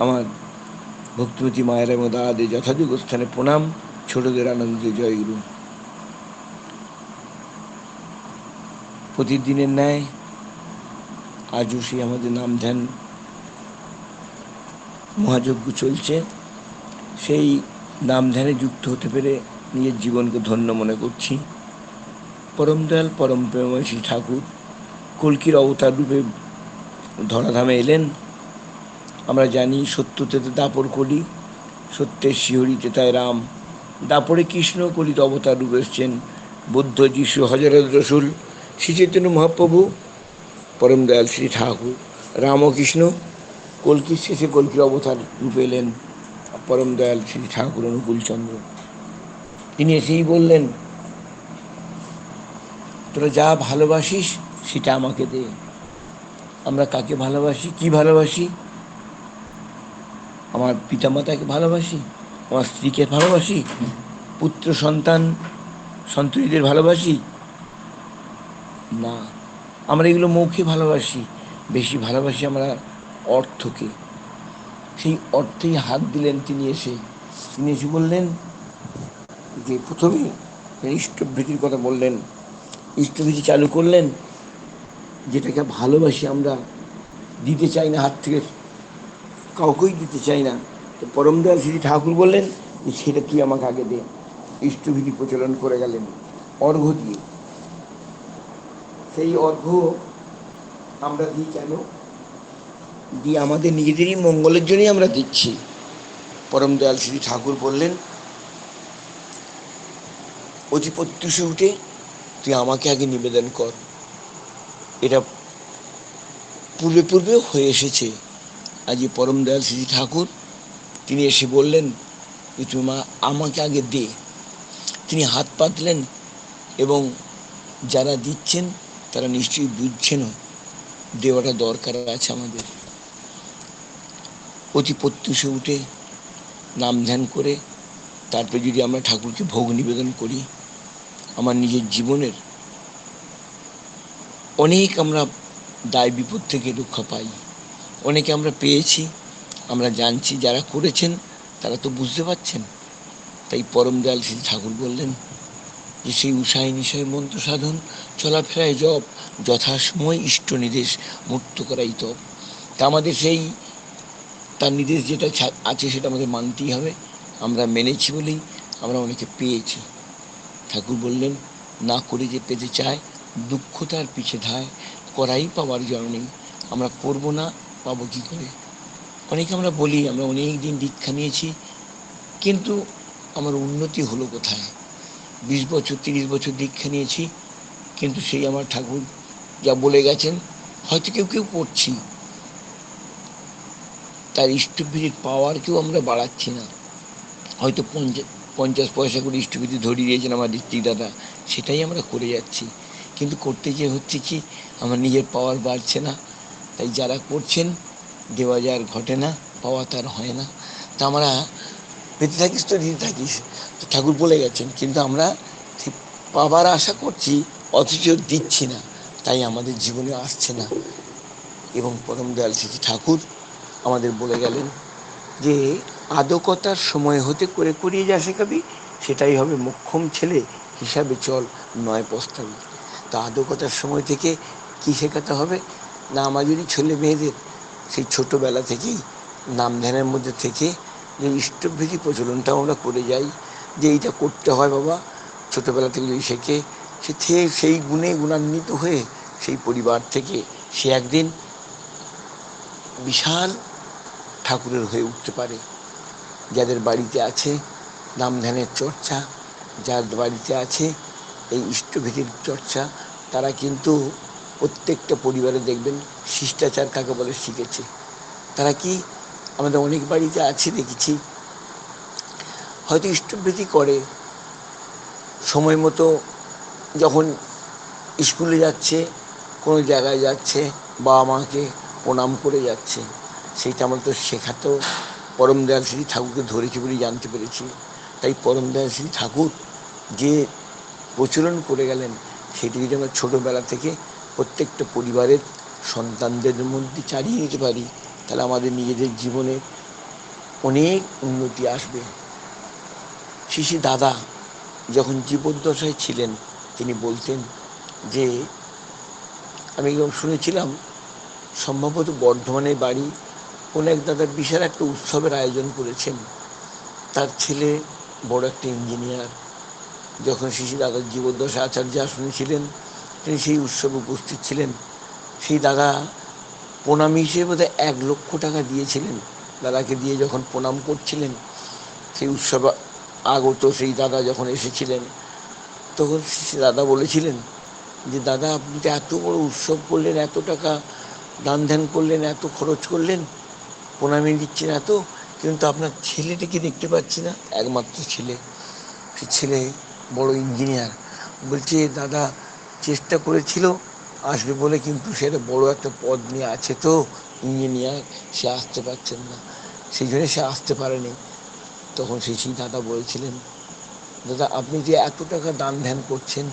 আমার ভক্তিমতী মায়ের এবং দাদাদের যথাযোগ্য স্থানে প্রণাম। ছোটদের আনন্দ জয়গুরু প্রতিদিনের ন্যায় আজও সেই আমাদের নাম ধ্যান মহাযজ্ঞ চলছে। সেই নাম ধ্যানে যুক্ত হতে পেরে নিজের জীবনকে ধন্য মনে করছি। পরম দয়াল, পরম প্রেময় শ্রী ঠাকুর, কলকির অবতার রূপে ধরাধামে এলেন। আমরা জানি সত্যতে দাপর কলি, সত্যের শিহরিতে তাই রাম। দাপরে কৃষ্ণ কলিত অবতার রূপ এসছেন বুদ্ধ যিশু হজরত রসুল, শ্রী চৈতন্য মহাপ্রভু, পরম দয়াল শ্রী ঠাকুর। রামকৃষ্ণ কলকির শেষে কলকির অবতার রূপে এলেন পরম দয়াল শ্রী ঠাকুর অনুকূলচন্দ্র তিনি এসেই বললেন, তোরা যা ভালোবাসিস, সেটা আমাকে দে। আমরা কাকে ভালোবাসি, কি ভালোবাসি? আমার পিতামাতাকে ভালোবাসি, আমার স্ত্রীকে ভালোবাসি, পুত্র সন্তান, সন্ততিদের ভালোবাসি। না, আমরা এগুলো মৌখে ভালোবাসি, বেশি ভালোবাসি আমরা অর্থকে। সেই অর্থেই হাত দিলেন তিনি এসে। তিনি এসে বললেন, যে প্রথমে ইষ্টভীতির কথা বললেন ইষ্টভীতি চালু করলেন, যেটাকে ভালোবাসি আমরা, দিতে চাই না হাত থেকে। কাউকেই দিতে চাই না। তো পরম দয়াল শ্রী ঠাকুর বললেন যে সেটা তুই আমাকে আগে দে। ইষ্টভীতি প্রচলন করে গেলেন, অর্ঘ্য দিয়ে। সেই অর্ঘ্য আমরা দিই কেন? দিয়ে আমাদের নিজেদেরই মঙ্গলের জন্যই আমরা দিচ্ছি। পরম দয়াল শ্রী ঠাকুর বললেন অতি প্রত্যুষে উঠে তুই আমাকে আগে নিবেদন কর। এটা পূর্বে পূর্বে হয়ে এসেছে। আজ পরম দয়াল শ্রী ঠাকুর, তিনি এসে বললেন যে তুমি মা আমাকে আগে দে। তিনি হাত পাতলেন এবং যারা দিচ্ছেন, তারা নিশ্চয়ই বুঝছেনও, দেওয়াটা দরকার আছে আমাদের। অতি প্রত্যুষে উঠে নাম ধ্যান করে, তারপরে যদি আমরা ঠাকুরকে ভোগ নিবেদন করি, আমার নিজের জীবনের অনেক আমরা দায় বিপদ থেকে রক্ষা পাই। অনেকে আমরা পেয়েছি, আমরা জানছি, যারা করেছেন, তারা তো বুঝতে পারছেন। তাই পরম দয়াল শ্রী ঠাকুর বললেন যে সেই উষায় নিশয় মন্ত্র সাধন, চলাফেরায় জপ, যথাসময় ইষ্ট নির্দেশ মুক্ত করাই তপ। তা আমাদের সেই, তার নির্দেশ যেটা আছে সেটা আমাদের মানতেই হবে। আমরা মেনেছি বলেই আমরা অনেকে পেয়েছি। ঠাকুর বললেন, না করে যে পেতে চায়, দুঃখ তার পিছে ধায়, করাই পাওয়ার জননী। আমরা করব না পাবো কি করে? অনেকে আমরা বলি, আমরা অনেক দিন দীক্ষা নিয়েছি, কিন্তু আমার উন্নতি হলো কোথায়? বিশ বছর, তিরিশ বছর দীক্ষা নিয়েছি, কিন্তু সেই আমার ঠাকুর যা বলে গেছেন, হয়তো কেউ কেউ করছি। তার ইষ্টভীতির পাওয়ার কেউ আমরা বাড়াচ্ছি না। হয়তো পঞ্চাশ পঞ্চাশ পয়সা করে ইষ্টভীতি ধরিয়ে দিয়েছেন আমার ঋত্বিক দাদা, সেটাই আমরা করে যাচ্ছি। কিন্তু করতে গিয়ে হচ্ছে কি, আমার নিজের পাওয়ার বাড়ছে না। তাই যারা করছেন দেওয়া যার ঘটে না, পাওয়া তার হয় না। তা আমরা পেতে থাকিস তো দিতে থাকিস। ঠাকুর বলে গেছেন, কিন্তু আমরা পাবার আশা করছি, অথচ দিচ্ছি না। তাই আমাদের জীবনে আসছে না। এবং পরম দয়াল শ্রী ঠাকুর আমাদের বলে গেলেন যে, আদকতার সময় হতে করে করিয়ে যা শেখাবি, সেটাই হবে মোক্ষম ছেলে হিসাবে চল, নয় প্রস্তাবি তো আদকতার সময় থেকে কী শেখাতে হবে? না আমার যদি ছেলে মেয়েদের, সেই ছোটোবেলা থেকেই নাম ধ্যানের মধ্যে থেকে যে ইষ্টভীতি প্রচলনটাও আমরা করে যাই, যে এইটা করতে হয় বাবা, ছোটোবেলা থেকে যদি শেখে, সে সেই গুণে গুণান্বিত হয়ে সেই পরিবার থেকে সে একদিন বিশাল ঠাকুরের হয়ে উঠতে পারে। যাদের বাড়িতে আছে নাম ধ্যানের চর্চা, যার বাড়িতে আছে এই ইষ্টভীতির চর্চা, তারা কিন্তু প্রত্যেকটা পরিবারে দেখবেন শিষ্টাচার কাকে বলে শিখেছে। তারা কি আমাদের অনেক বাড়িতে আছে দেখেছি। হয়তো ইষ্টভীতি করে। সময় মতো যখন স্কুলে যাচ্ছে, কোনো জায়গায় যাচ্ছে, বাবা মাকে প্রণাম করে যাচ্ছে। সেইটা আমরা তো শেখাতেও পরম দয়াল শ্রী ঠাকুরকে ধরেছি বলে জানতে পেরেছি। তাই পরম দয়াল শ্রী ঠাকুর যে প্রচলন করে গেলেন, সেটি যদি আমরা ছোটোবেলা থেকে প্রত্যেকটা পরিবারের সন্তানদের মধ্যে চালিয়ে নিতে পারি, তাহলে আমাদের নিজেদের জীবনে অনেক উন্নতি আসবে। শিশি দাদা যখন জীবদ্দশায় ছিলেন, তিনি বলতেন যে, আমি এরকম শুনেছিলাম, সম্ভবত বর্ধমানের বাড়ি কোন এক দাদা বিশাল একটা উৎসবের আয়োজন করেছেন। তার ছেলে বড় একটা ইঞ্জিনিয়ার। যখন শিশি দাদার জীবদ্দশা আচার্য আসনে ছিলেন তিনি সেই উৎসবে উপস্থিত ছিলেন। সেই দাদা প্রণাম হিসেবে বোধহয় এক লক্ষ টাকা দিয়েছিলেন। দাদাকে দিয়ে যখন প্রণাম করছিলেন, সেই উৎসব আগত সেই দাদা যখন এসেছিলেন, তখন সে দাদা বলেছিলেন যে, দাদা, আপনি তো এত বড় উৎসব করলেন, এত টাকা দান ধ্যান করলেন, এত খরচ করলেন, প্রণামী দিচ্ছেন এত, কিন্তু আপনার ছেলেটাকে দেখতে পাচ্ছি না? একমাত্র ছেলে। সে ছেলে বড় ইঞ্জিনিয়ার। বলছে, দাদা চেষ্টা করেছিল, আসবে বলে কিন্তু সেটা বড় একটা পদ নিয়ে আছে তো, ইঞ্জিনিয়ার, সে আসতে পারছেন না। সেই জন্য সে আসতে পারেনি। তখন সেই সেই দাদা বলেছিলেন, দাদা, আপনি যে এত টাকা দান ধ্যান করছেন,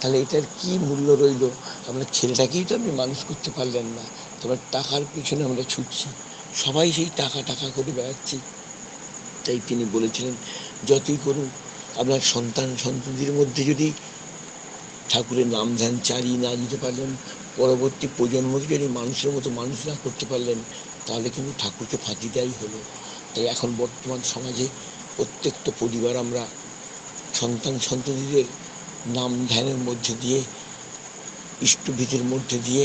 তাহলে এটার কি মূল্য রইল? আপনার ছেলেটাকেই তো আপনি মানুষ করতে পারলেন না। তোমার টাকার পিছনে আমরা ছুটছি। সবাই সেই টাকা টাকা করে বেড়াচ্ছি। তাই তিনি বলেছিলেন, যতই করুন, আপনার সন্তান সন্ততির মধ্যে যদি ঠাকুরের নাম ধ্যান চালিয়ে না দিতে পারলেন, পরবর্তী প্রজন্মকে যদি মানুষের মতো মানুষ না করতে পারলেন, তাহলে কিন্তু ঠাকুরকে ফাঁকি দেওয়াই হলো। তাই এখন বর্তমান সমাজে প্রত্যেকটা পরিবার আমরা সন্তান সন্ততিদের নাম ধ্যানের মধ্যে দিয়ে, ইষ্টভীতির মধ্যে দিয়ে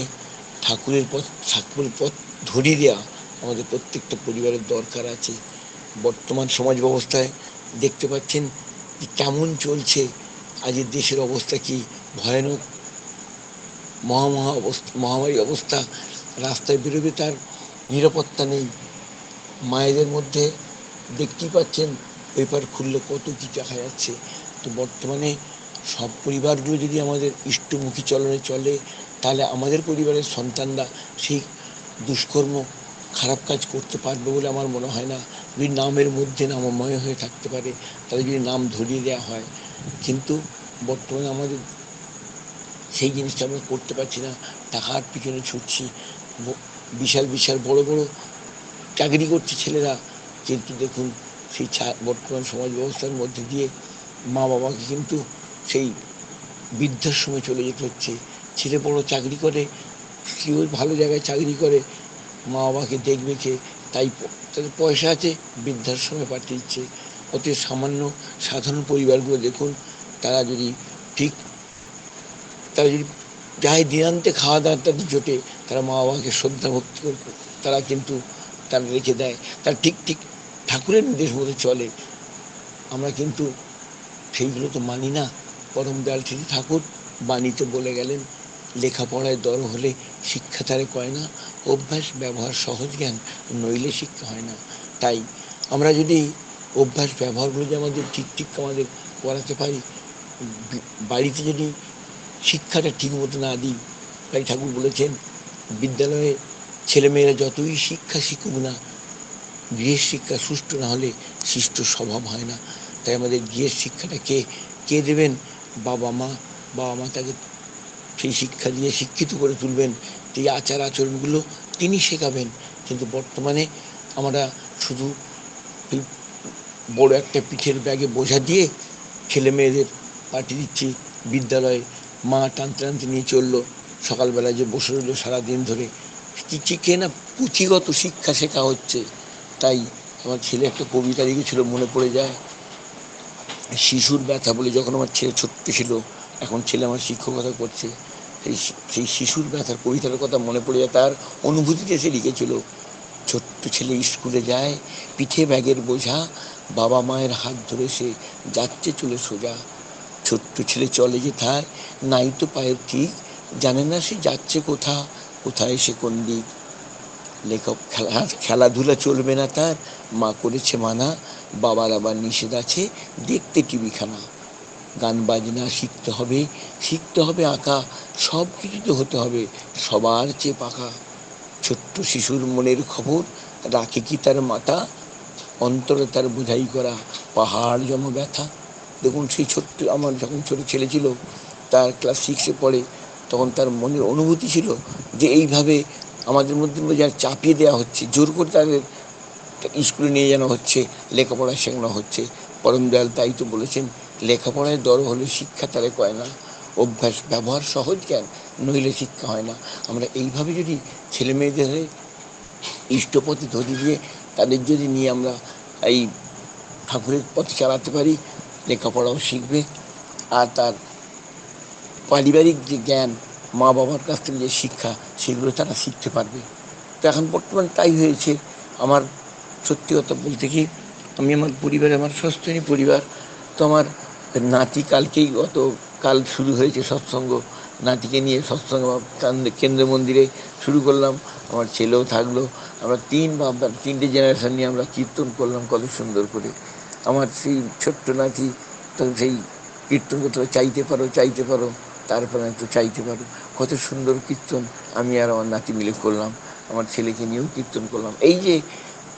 ঠাকুরের পথ ঠাকুরের পথ ধরিয়ে দেওয়া আমাদের প্রত্যেকটা পরিবারের দরকার আছে। বর্তমান সমাজ ব্যবস্থায় দেখতে পাচ্ছেন কেমন চলছে আজের দেশের অবস্থা কি ভয়ানক মহামহা অবস্থা, মহামারী অবস্থা, রাস্তায় বেরোবে তার নিরাপত্তা নেই। মায়েদের মধ্যে দেখতেই পাচ্ছেন, পেপার খুললে কত কি দেখা যাচ্ছে। তো বর্তমানে সব পরিবারগুলো যদি আমাদের ইষ্টমুখী চলনে চলে, তাহলে আমাদের পরিবারের সন্তানরা সেই দুষ্কর্ম, খারাপ কাজ করতে পারবে বলে আমার মনে হয় না। যদি নামের মধ্যে নামময় হয়ে থাকতে পারে, তাহলে যদি নাম ধরিয়ে দেওয়া হয়। কিন্তু বর্তমানে আমাদের সেই জিনিসটা আমরা করতে পারছি না। টাকার পিছনে ছুটছি। বিশাল বিশাল, বড় বড় চাকরি করছে ছেলেরা। কিন্তু দেখুন, সেই বর্তমান সমাজ ব্যবস্থার মধ্যে দিয়ে মা বাবাকে কিন্তু সেই বৃদ্ধাশ্রমে চলে যেতে হচ্ছে। ছেলে বড় চাকরি করে কেউ ভালো জায়গায় চাকরি করে, মা বাবাকে দেখবে কে তাই তাদের পয়সা আছে বৃদ্ধাশ্রমে পাঠিয়ে দিচ্ছে। অতি সামান্য সাধারণ পরিবারগুলো দেখুন, তারা যদি ঠিক তারা যদি যাই দিনান্তে খাওয়া দাওয়া তাদের জোটে, তারা মা বাবাকে শ্রদ্ধা ভক্তি তারা কিন্তু তারা রেখে দেয়। তারা ঠিক ঠিক ঠাকুরের নির্দেশ মতো চলে। আমরা কিন্তু সেইগুলো তো মানি না। পরম দয়াল শ্রী ঠাকুর বাণীতে বলে গেলেন, লেখাপড়ায় দর হলে শিক্ষা তারে কয় না, অভ্যাস, ব্যবহার, সহজ জ্ঞান নইলে শিক্ষা হয় না। তাই আমরা যদি অভ্যাস, ব্যবহারগুলো যে আমাদের ঠিক ঠিক আমাদের করাতে পারি বাড়িতে যদি শিক্ষাটা ঠিক মতো না দিই। তাই ঠাকুর বলেছেন, বিদ্যালয়ে ছেলেমেয়েরা যতই শিক্ষা শিখুক না, গৃহের শিক্ষা সুষ্ঠু না হলে শিষ্ট স্বভাব হয় না। তাই আমাদের গৃহের শিক্ষাটা কে কে দেবেন? বাবা মা বাবা মা তাকে সেই শিক্ষা দিয়ে শিক্ষিত করে তুলবেন। এই আচার আচরণগুলো তিনি শেখাবেন। কিন্তু বর্তমানে আমরা শুধু বড় একটা পিঠের ব্যাগে বোঝা দিয়ে ছেলে মেয়েদের পাঠিয়ে দিচ্ছি বিদ্যালয়ে। মা টানতে টানতে নিয়ে চলল। সকালবেলায় যে বসে রইল সারাদিন ধরে। কি না পুঁথিগত শিক্ষা শেখা হচ্ছে। তাই আমার ছেলে একটা কবিতা লিখেছিল, মনে পড়ে যায়। শিশুর ব্যথা বলে যখন আমার ছেলে ছোট্ট ছিল, এখন ছেলে আমার শিক্ষকতা করছে। সেই সেই শিশুর ব্যথার কবিতার কথা মনে পড়ে যায়, তার অনুভূতিতে সে লিখেছিল, ছোট্ট ছেলে স্কুলে যায়, পিঠে ব্যাগের বোঝা, বাবা মায়ের হাত ধরে সে যাচ্ছে চলে সোজা। ছোট্ট ছেলে চলে যেথায় নাই তো পায়ের ঠিক, জানে না সে যাচ্ছে কোথা কোথায় সে কোন দিক। লেখক খেলা, খেলাধুলা চলবে না তার, মা করেছে মানা, বাবার আবার নিষেধ আছে, দেখতে টিভিখানা। গান বাজনা শিখতে হবে শিখতে হবে আঁকা, সব কিছুতে হতে হবে, সবার চেয়ে পাকা। ছোট্ট শিশুর মনের খবর, রাখে কি তার মাতা? অন্তরে তার বোঝাই করা, পাহাড় জম ব্যথা। দেখুন, সেই ছোট্ট আমার যখন ছোট ছেলে ছিল, তার ক্লাস সিক্সে পড়ে, তখন তার মনের অনুভূতি ছিল যে এইভাবে আমাদের মধ্যে যা চাপিয়ে দেওয়া হচ্ছে, জোর করে তাদের স্কুলে নিয়ে যাওয়া হচ্ছে, লেখাপড়া শেখানো হচ্ছে। পরম দয়াল তাই তো বলেছেন, লেখাপড়ায় দর হলে শিক্ষা তারে কয় না, অভ্যাস ব্যবহার সহজ জ্ঞান, নইলে শিক্ষা হয় না। আমরা এইভাবে যদি ছেলে মেয়েদের ইষ্টপথে ধরে দিয়ে, তাদের যদি নিয়ে আমরা এই ঠাকুরের পথ চালাতে পারি লেখাপড়াও শিখবে আর তার পারিবারিক যে জ্ঞান মা বাবার কাছ থেকে যে শিক্ষা, সেগুলো তারা শিখতে পারবে। তো এখন বর্তমান তাই হয়েছে। আমার সত্যি কথা বলতে কি, আমি আমার পরিবারে, আমার সস্তনী পরিবার, তো আমার নাতি কালকেই গত কাল শুরু হয়েছে সৎসঙ্গ। নাতিকে নিয়ে সৎসঙ্গ কেন্দ্র মন্দিরে শুরু করলাম। আমার ছেলেও থাকল। আমরা তিন বা তিনটে জেনারেশন নিয়ে আমরা কীর্তন করলাম কত সুন্দর করে। আমার সেই ছোট্ট নাতি, তো সেই কীর্তন করতে চাইতে পারো চাইতে পারো, তারপরে তো চাইতে পারো। কত সুন্দর কীর্তন আমি আর আমার নাতি মিলে করলাম, আমার ছেলেকে নিয়েও কীর্তন করলাম। এই যে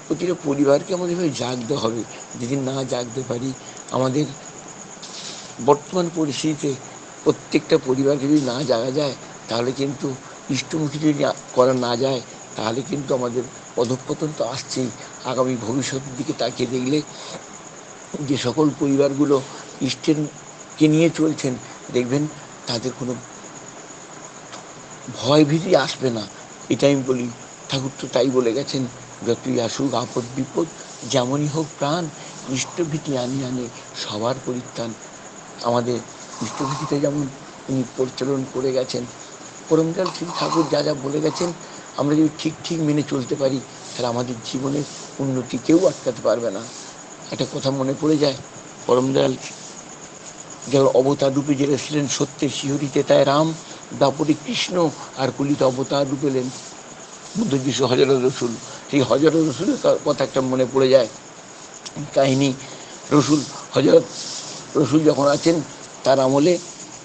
প্রতিটা পরিবারকে আমাদের এভাবে জাগতে হবে, যদি না জাগতে পারি, আমাদের বর্তমান পরিস্থিতিতে প্রত্যেকটা পরিবারকে যদি না জাগা যায়, তাহলে কিন্তু ইষ্টমুখী যদি করা না যায়, তাহলে কিন্তু আমাদের অধঃপতন তো আসছেই। আগামী ভবিষ্যতের দিকে তাকিয়ে দেখলে যে সকল পরিবারগুলো ইষ্টেরকে নিয়ে চলছেন, দেখবেন তাদের কোনো ভয় ভীতি আসবে না। এটা আমি বলি, ঠাকুর তো তাই বলে গেছেন, যতই আসুক আপদ বিপদ, যেমনই হোক প্রাণ ইষ্টভীতি আনি আনে সবার পরিত্রাণ। আমাদের ইষ্টভীতিতে যেমন তিনি পরিচালন করে গেছেন, পরমকাল শ্রী ঠাকুর যা যা বলে গেছেন, আমরা যদি ঠিক ঠিক মেনে চলতে পারি, তাহলে আমাদের জীবনের উন্নতি কেউ আটকাতে পারবে না। একটা কথা মনে পড়ে যায়। পরমদয়াল যার অবতার রূপে যেটা ছিলেন সত্যের শিহরিতে, তাই রাম দাপরে কৃষ্ণ আর কুলিতে অবতার রূপে এলেন। বুদ্ধ যিশু হজরত রসুল, সেই হজরত রসুলের কথা একটা মনে পড়ে যায়। কাহিনী, রসুল, হজরত রসুল যখন আছেন, তার আমলে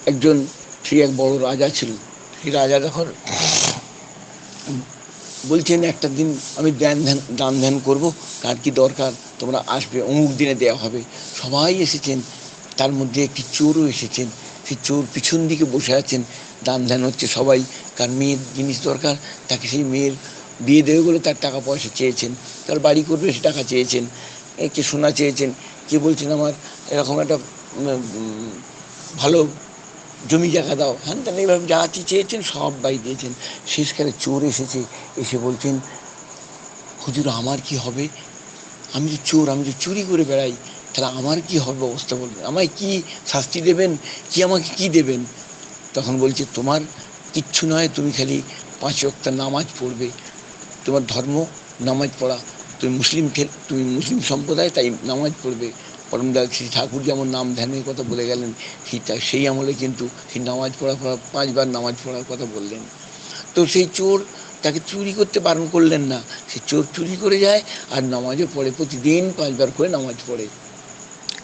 একজন, সেই এক বড় রাজা ছিল। সেই রাজা যখন বলছেন, একটা দিন আমি ধ্যান ধ্যান, দান ধ্যান করব, কার কি দরকার? তোমরা আসবে, অমুক দিনে দেওয়া হবে। সবাই এসেছেন, তার মধ্যে একটি চোরও এসেছেন। সেই চোর পিছন দিকে বসে আছেন, দান ধ্যান হচ্ছে সবাই। কার মেয়ের জিনিস দরকার, তাকে সেই মেয়ের বিয়ে দেবে বলে তার টাকা পয়সা চেয়েছেন। তার বাড়ি করবে সে টাকা চেয়েছেন। কে সোনা চেয়েছেন। কে বলছেন আমার, এরকম একটা ভালো জমি জায়গা দাও। হ্যান তেন এইভাবে যা চেয়েছেন, সব বাই দিয়েছেন। শেষকালে চোর এসেছে, এসে বলছেন, হুজুর, আমার কি হবে? আমি তো চোর, আমি তো চুরি করে বেড়াই, তাহলে আমার কি হবে অবস্থা বলবেন আমায় কি শাস্তি দেবেন? কি আমাকে কি দেবেন? তখন বলছে, তোমার কিচ্ছু নয়, তুমি খালি পাঁচ ওয়াক্ত নামাজ পড়বে। তোমার ধর্ম, নামাজ পড়া। তুমি মুসলিম তুমি মুসলিম সম্প্রদায়, তাই নামাজ পড়বে। পরমদাল শ্রী ঠাকুর যেমন নাম ধ্যানের কথা বলে গেলেন সেটা সেই আমলে কিন্তু সেই নামাজ পড়া পড়া, পাঁচবার নামাজ পড়ার কথা বললেন। তো সেই চোর তাকে চুরি করতে বারণ করলেন না। সে চোর চুরি করে যায় আর নামাজও পড়ে। প্রতিদিন পাঁচবার করে নামাজ পড়ে।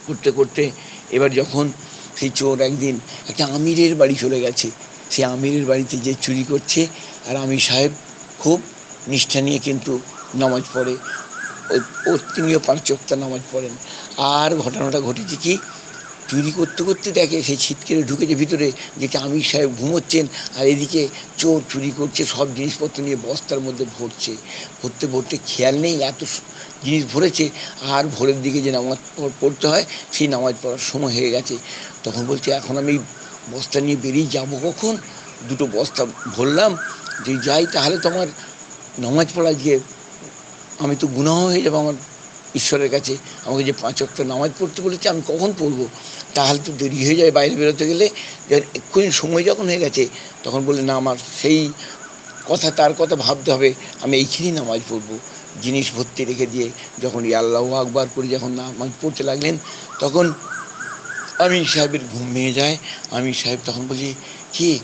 করতে করতে এবার যখন সেই চোর একদিন একটা আমিরের বাড়ি চলে গেছে। সে আমিরের বাড়িতে যে চুরি করছে আর আমির সাহেব খুব নিষ্ঠা নিয়ে কিন্তু নামাজ পড়ে। ও তিনিও পাঁচ চোখটা নামাজ পড়েন। আর ঘটনাটা ঘটেছে কি? চুরি করতে করতে দেখে সেই ছিটকেরে ঢুকেছে ভিতরে, যেটা আমির সাহেব ঘুমোচ্ছেন, আর এদিকে চোর চুরি করছে, সব জিনিসপত্র নিয়ে বস্তার মধ্যে ভরছে। ভরতে ভরতে খেয়াল নেই, এত জিনিস ভরেছে, আর ভোরের দিকে যে নামাজ পড়তে হয়, সেই নামাজ পড়ার সময় হয়ে গেছে। তখন বলছে, এখন আমি বস্তা নিয়ে বেরিয়ে যাব কখন? দুটো বস্তা ভরলাম যে যাই তাহলে তো আমার নামাজ পড়া গিয়ে, আমি তো গুনাহ হয়ে যাব, আমার ঈশ্বরের কাছে আমাকে যে পাঁচ অক্ট নামাজ পড়তে বলেছে, আমি কখন পড়ব? তাহলে তো দেরি হয়ে যায় বাইরে বেরোতে গেলে। এক্ষুনি সময় যখন হয়ে গেছে, তখন বললে, না, আমার সেই কথা, তার কথা ভাবতে হবে। আমি এইখানেই নামাজ পড়ব। জিনিস ভর্তি রেখে দিয়ে যখন আল্লাহ আকবার করে যখন নামাজ পড়তে লাগলেন, তখন আমি সাহেবের ঘুম ভেঙে যায়। আমি সাহেব তখন বলি কি?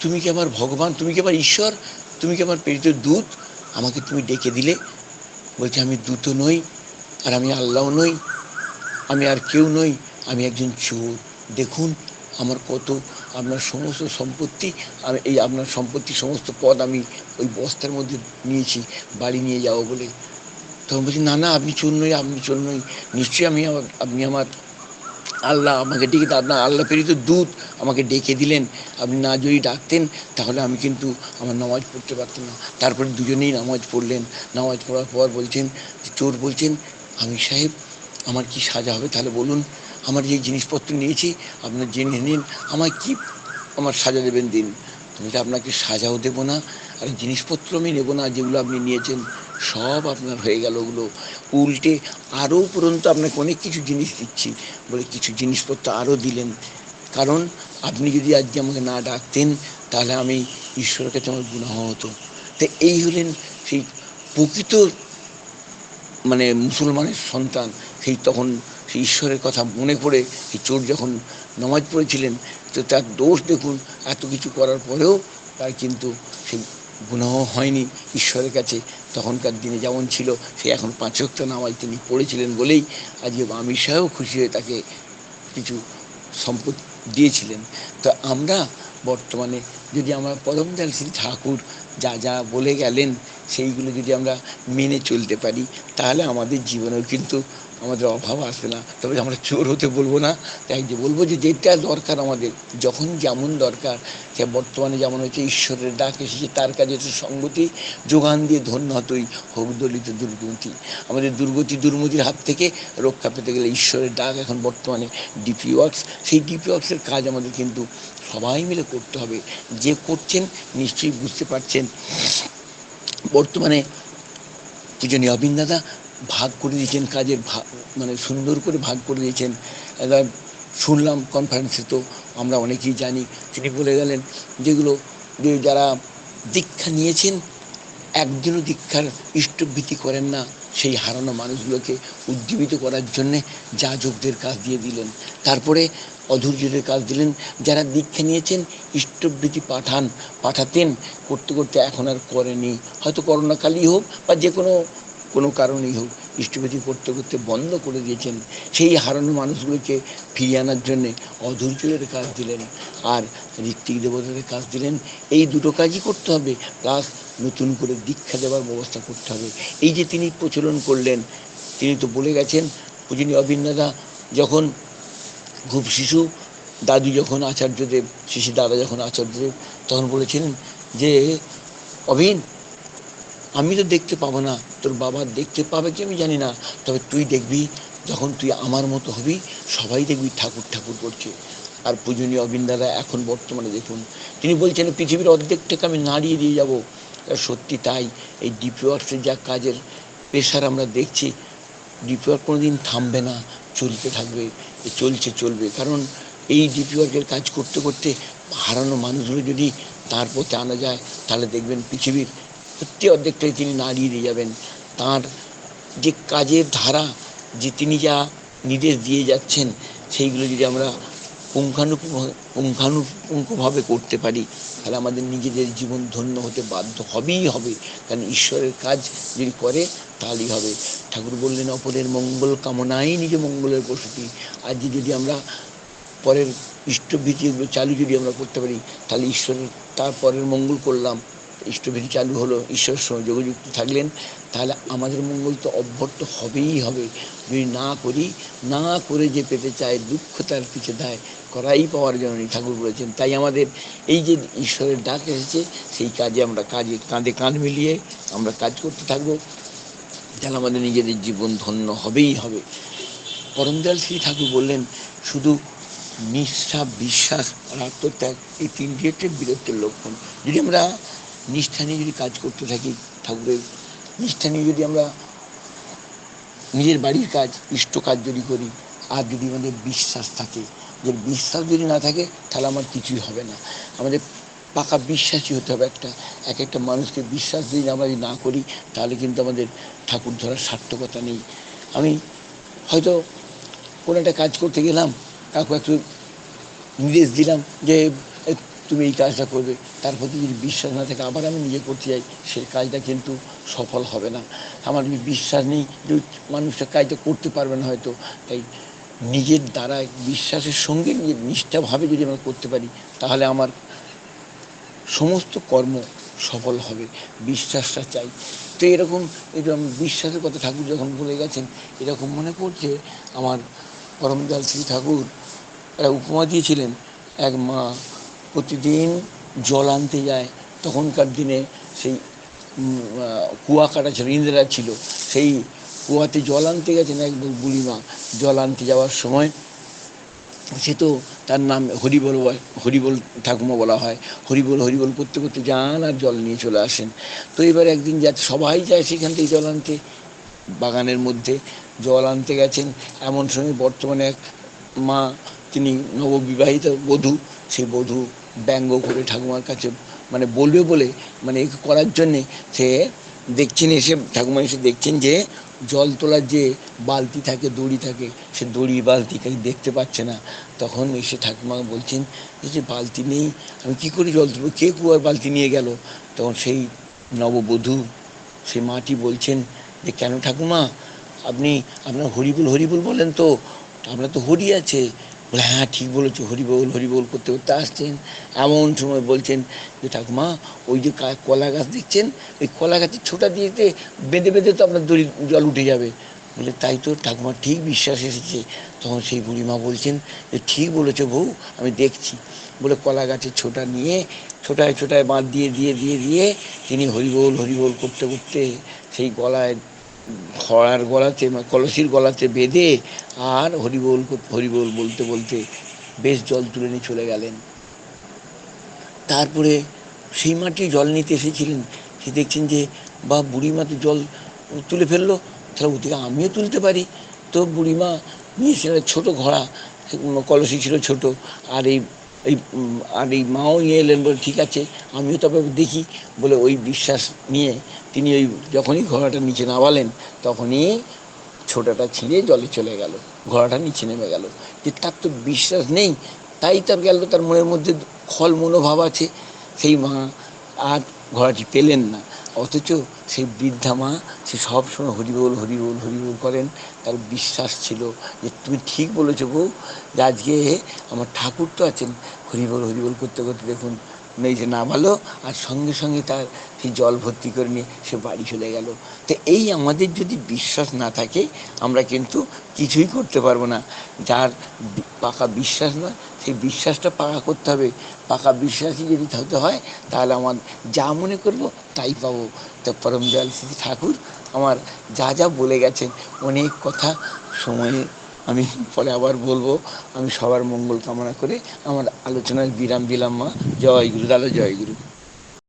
তুমি কি আমার ভগবান? তুমি কি আমার ঈশ্বর? তুমি কি আমার প্রেরিত দূত? আমাকে তুমি ডেকে দিলে? বলছে, আমি দূত নই আর আমি আল্লাহ নই, আমি আর কেউ নই, আমি একজন চোর। দেখুন আমার কত, আপনার সমস্ত সম্পত্তি আর এই আপনার সম্পত্তি সমস্ত পদ আমি ওই বস্তার মধ্যে নিয়েছি, বাড়ি নিয়ে যাব বলে। তখন বলছি, না না, আপনি চোর নই, আপনি চোর নই। নিশ্চয়ই আমি আপনি আমার আল্লাহ আমাকে ডেকে আপনার আল্লাহ প্রেরিত দূত আমাকে ডেকে দিলেন। আপনি না যদি ডাকতেন, তাহলে আমি কিন্তু আমার নামাজ পড়তে পারতাম না। তারপরে দুজনেই নামাজ পড়লেন। নামাজ পড়ার পর বলছেন চোর বলছেন আমি সাহেব, আমার কি সাজা হবে তাহলে বলুন। আমার যে জিনিসপত্র নিয়েছি, আপনার জেনে নিন, আমায় কি আমার সাজা দেবেন দিন? আমি তো আপনাকে সাজাও দেবো না, আর জিনিসপত্র আমি নেব না, যেগুলো আপনি নিয়েছেন, সব আপনার হয়ে গেল ওগুলো। উল্টে আরও উপরন্ত আপনাকে অনেক কিছু জিনিস দিচ্ছি, বলে কিছু জিনিসপত্র আরও দিলেন। কারণ আপনি যদি আজকে আমাকে না ডাকতেন, তাহলে আমি ঈশ্বরের কাছে আমার গুণাহ হতো। তো এই হলেন সেই প্রকৃত মানে মুসলমানের সন্তান, সেই তখন সেই ঈশ্বরের কথা মনে করে সেই চোর যখন নামাজ পড়েছিলেন, তো তার দোষ দেখুন, এত কিছু করার পরেও তার কিন্তু সেই গুণাহ হয়নি ঈশ্বরের কাছে। তখনকার দিনে যেমন ছিল সে এখন পাঁচক্ত নামাজ তিনি পড়েছিলেন বলেই আজকে আমির সাহেবও খুশি হয়ে তাকে কিছু সম্পদ দিয়েছিলেন। তো আমরা বর্তমানে যদি আমরা পরমদয়াল শ্রী ঠাকুর যা যা বলে গেলেন সেইগুলো যদি আমরা মেনে চলতে পারি, তাহলে আমাদের জীবনেও কিন্তু আমাদের অভাব আসবে না। তবে আমরা চোর হতে বলব না। তাই যে বলব যে যেটা দরকার আমাদের, যখন যেমন দরকার সে বর্তমানে যেমন হচ্ছে ঈশ্বরের ডাক এসেছে, তার কাছে হচ্ছে সঙ্গতি, যোগান দিয়ে ধন্য হতই, হোক দলিত দুর্গতি। আমাদের দুর্গতি দুর্মতির হাত থেকে রক্ষা পেতে গেলে ঈশ্বরের ডাক এখন বর্তমানে ডিপি ওয়ার্কস। সেই ডিপি ওয়ার্কসের কাজ আমাদের কিন্তু সবাই মিলে করতে হবে। যে করছেন, নিশ্চয়ই বুঝতে পারছেন। বর্তমানে পূজনীয় অবিন দাদা ভাগ করে দিয়েছেন, কাজের ভাগ মানে সুন্দর করে ভাগ করে দিয়েছেন। এবার শুনলাম কনফারেন্সে তো আমরা অনেকেই জানি, তিনি বলে গেলেন যেগুলো যে যারা দীক্ষা নিয়েছেন একদিনও দীক্ষার ইষ্টভীতি করেন না, সেই হারানো মানুষগুলোকে উজ্জীবিত করার জন্যে যাজকদের কাজ দিয়ে দিলেন। তারপরে অধৈর্যদের কাজ দিলেন। যারা দীক্ষা নিয়েছেন ইষ্টভীতি পাঠান, পাঠাতেন, করতে করতে এখন আর করেনি। হয়তো করোনাকালই হোক বা যে কোনো কোনো কারণেই হোক ইষ্টভীতি করতে করতে বন্ধ করে দিয়েছেন। সেই হারানো মানুষগুলোকে ফিরিয়ে আনার জন্যে অধৈর্যের কাজ দিলেন। আর ঋত্বিক দেবতাদের কাজ দিলেন। এই দুটো কাজই করতে হবে, প্লাস নতুন করে দীক্ষা দেওয়ার ব্যবস্থা করতে হবে। এই যে তিনি প্রচলন করলেন, তিনি তো বলে গেছেন, পূজনীয় অভিন্নদা, যখন খুব শিশু, দাদু যখন আচার্যদেব, শিশু দাদা যখন আচার্যদেব, তখন বলেছিলেন যে, অভিন, আমি তো দেখতে পাবো না, তোর বাবা দেখতে পাবে কি আমি জানি না, তবে তুই দেখবি, যখন তুই আমার মতো হবি, সবাই দেখবি ঠাকুর ঠাকুর করছে। আর পূজনীয় অবিন্দারা এখন বর্তমানে দেখুন, তিনি বলছেন, পৃথিবীর অর্ধেকটাকে আমি নাড়িয়ে দিয়ে যাব। সত্যি তাই, এই ডিপিওয়ার্সের যা কাজের প্রেশার আমরা দেখছি ডিপিওয়ার্ক কোনোদিন থামবে না চলতে থাকবে চলছে, চলবে। কারণ এই ডিপিওয়ার্কের কাজ করতে করতে হারানো মানুষগুলো যদি তার পথে আনা যায়, তাহলে দেখবেন পৃথিবীর সত্যি অর্ধেকটাই তিনি নাড়িয়ে দিয়ে যাবেন। তার যে কাজের ধারা, যে তিনি যা নির্দেশ দিয়ে যাচ্ছেন, সেইগুলো যদি আমরা পুঙ্খানু পুঙ্খানুপুঙ্খভাবে করতে পারি তাহলে আমাদের নিজেদের জীবন ধন্য হতে বাধ্য হবেই হবে। কারণ ঈশ্বরের কাজ যদি করে, তাহলেই হবে। ঠাকুর বললেন, অপরের মঙ্গল কামনাই নিজে মঙ্গলের প্রসূতি। আজ যদি আমরা পরের ইষ্টভীতি এগুলো চালু যদি আমরা করতে পারি, তাহলে ঈশ্বরের, তার পরের মঙ্গল করলাম। ইষ্টভীতি চালু হলো, ঈশ্বরের সঙ্গে যোগযুক্ত থাকলেন, তাহলে আমাদের মঙ্গল তো অভ্যর্থ হবেই হবে। যদি না করি, না করে যে পেতে চায়, দুঃখ তার পিছে দেয়, করাই পাওয়ার জন্য ঠাকুর বলেছেন। তাই আমাদের এই যে ঈশ্বরের ডাক এসেছে, সেই কাজে আমরা কাজে কাঁধে কাঁধ মিলিয়ে আমরা কাজ করতে থাকব। তাহলে আমাদের নিজেদের জীবন ধন্য হবেই হবে। পরমদয়াল শ্রী ঠাকুর বললেন, শুধু নিষ্ঠা, বিশ্বাস আত্মত্যাগ এই তিনটি হচ্ছে বীরত্বের লক্ষণ। যদি আমরা নিষ্ঠা নিয়ে যদি কাজ করতে থাকি ঠাকুরের, নিষ্ঠা নিয়ে যদি আমরা নিজের বাড়ির কাজ, ইষ্ট কাজ যদি করি, আর যদি আমাদের বিশ্বাস থাকে, যে বিশ্বাস যদি না থাকে, তাহলে আমার কিছুই হবে না। আমাদের পাকা বিশ্বাসী হতে হবে একটা, এক একটা মানুষকে বিশ্বাস যদি আমরা যদি না করি, তাহলে কিন্তু আমাদের ঠাকুর ধরার সার্থকতা নেই। আমি হয়তো কোনো একটা কাজ করতে গেলাম, কাউকে একটু নির্দেশ দিলাম যে তুমি এই কাজটা করবে। তার প্রতি যদি বিশ্বাস না থাকে, আবার আমি নিজে করতে যাই সেই কাজটা কিন্তু সফল হবে না। আমার যদি বিশ্বাস নেই মানুষটা কাজটা করতে পারবে না হয়তো, তাই নিজের দ্বারা, বিশ্বাসের সঙ্গে নিজের নিষ্ঠাভাবে যদি আমরা করতে পারি, তাহলে আমার সমস্ত কর্ম সফল হবে। বিশ্বাসটা চাই। তো এরকম এরকম বিশ্বাসের কথা ঠাকুর যখন বলে গেছেন, এরকম মনে পড়ছে আমার পরমদয়াল শ্রী ঠাকুর একটা উপমা দিয়েছিলেন, এক মা প্রতিদিন জল আনতে যায়। তখনকার দিনে সেই কুয়া কাটা ছিল, ইন্দিরা ছিল, সেই কুয়াতে জল আনতে গেছেন এক বুড়িমা। জল আনতে যাওয়ার সময় সে তো তার নাম হরিবল হরিবল ঠাকুমা বলা হয়। হরিবল হরিবল করতে করতে যান আর জল নিয়ে চলে আসেন। তো এবার একদিন যাতে সবাই যায় সেখান থেকে জল আনতে, বাগানের মধ্যে জল আনতে গেছেন। এমন সময় বর্তমানে এক মা, তিনি নববিবাহিত বধূ, সেই বধূ ব্যঙ্গ করে ঠাকুমার কাছে মানে বলবে বলে মানে করার জন্যে সে দেখছেন, এসে ঠাকুমা এসে দেখছেন যে জল তোলার যে বালতি থাকে, দড়ি থাকে, সে দড়ি বালতি বালতিকে দেখতে পাচ্ছে না। তখন এসে ঠাকুমা বলছেন, এই যে বালতি নেই, আমি কী করে জল তুলবো? কে কুয়ার বালতি নিয়ে গেল? তখন সেই নববধূ, সেই মাটি বলছেন, যে কেন ঠাকুমা, আপনি আপনার হরিবুল হরিবুল বলেন তো আপনার তো হরি আছে বলে হ্যাঁ ঠিক বলেছ হরিবোল হরিবোল করতে করতে আসছেন। এমন সময় বলছেন যে, ঠাকুমা, ওই যে কলা গাছ দেখছেন? ওই কলা গাছের ছোটা দিয়েতে বেঁধে বেঁধে তো আপনার দড়ি জল উঠে যাবে। বলে, তাই তো, ঠাকুমা, ঠিক বিশ্বাস এসেছে। তখন সেই বুড়িমা বলছেন যে, ঠিক বলেছ বউ, আমি দেখছি। বলে, কলা গাছের ছোটা নিয়ে ছোটায় ছোটায় বাঁধ দিয়ে দিয়ে দিয়ে দিয়ে তিনি হরিবোল হরিবোল করতে করতে সেই গলায় খড়ার গলাতে কলসির গলাতে বেঁধে আর হরিবোল হরিবোল বলতে বলতে বেশ জল তুলে নিয়ে চলে গেলেন। তারপরে সেই মাটি জল নিতে এসেছিলেন। সে দেখছেন যে বা বুড়িমা তো জল তুলে ফেলল। তাহলে ওদিকে আমিও তুলতে পারি। তো বুড়িমা নিয়েছিলেন ছোট ঘোড়া, কলসি ছিল ছোট, আর এই এই আর এই মাও নিয়ে এলেন বলে, ঠিক আছে, আমিও তবে দেখি, বলে ওই বিশ্বাস নিয়ে তিনি ওই যখনই ঘোড়াটা নিচে নামালেন, তখনই ছোটাটা ছিঁড়ে জলে চলে গেল, ঘোড়াটা নিচে নেমে গেল। যে তার তো বিশ্বাস নেই, তাই তার গেল, তার মনের মধ্যে খল মনোভাব আছে। সেই মা আর ঘোড়াটি পেলেন না। অথচ সেই বৃদ্ধা মা, সে সবসময় হরিবোল হরিবোল হরিবোল করেন। তার বিশ্বাস ছিল যে, তুমি ঠিক বলেছ বউ যে, আজকে আমার ঠাকুর তো আছেন। হরিবোল হরিবোল করতে করতে দেখুন যে নামালো আর সঙ্গে সঙ্গে তার সেই জল ভর্তি করে নিয়ে সে বাড়ি চলে গেল। তো এই আমাদের যদি বিশ্বাস না থাকে, আমরা কিন্তু কিছুই করতে পারব না। যার পাকা বিশ্বাস না, সেই বিশ্বাসটা পাকা করতে হবে। পাকা বিশ্বাসই যদি হতে হয়, তাহলে আমার যা মনে করব তাই পাবো। তো পরম দয়াল ঠাকুর আমার যা যা বলে গেছেন, অনেক কথা সময়ে আমি পরে আবার বলব, আমি সবার মঙ্গল কামনা করে। আমার আলোচনায় বিরাম দিলাম মা। জয় গুরু, দাদা, জয় গুরু।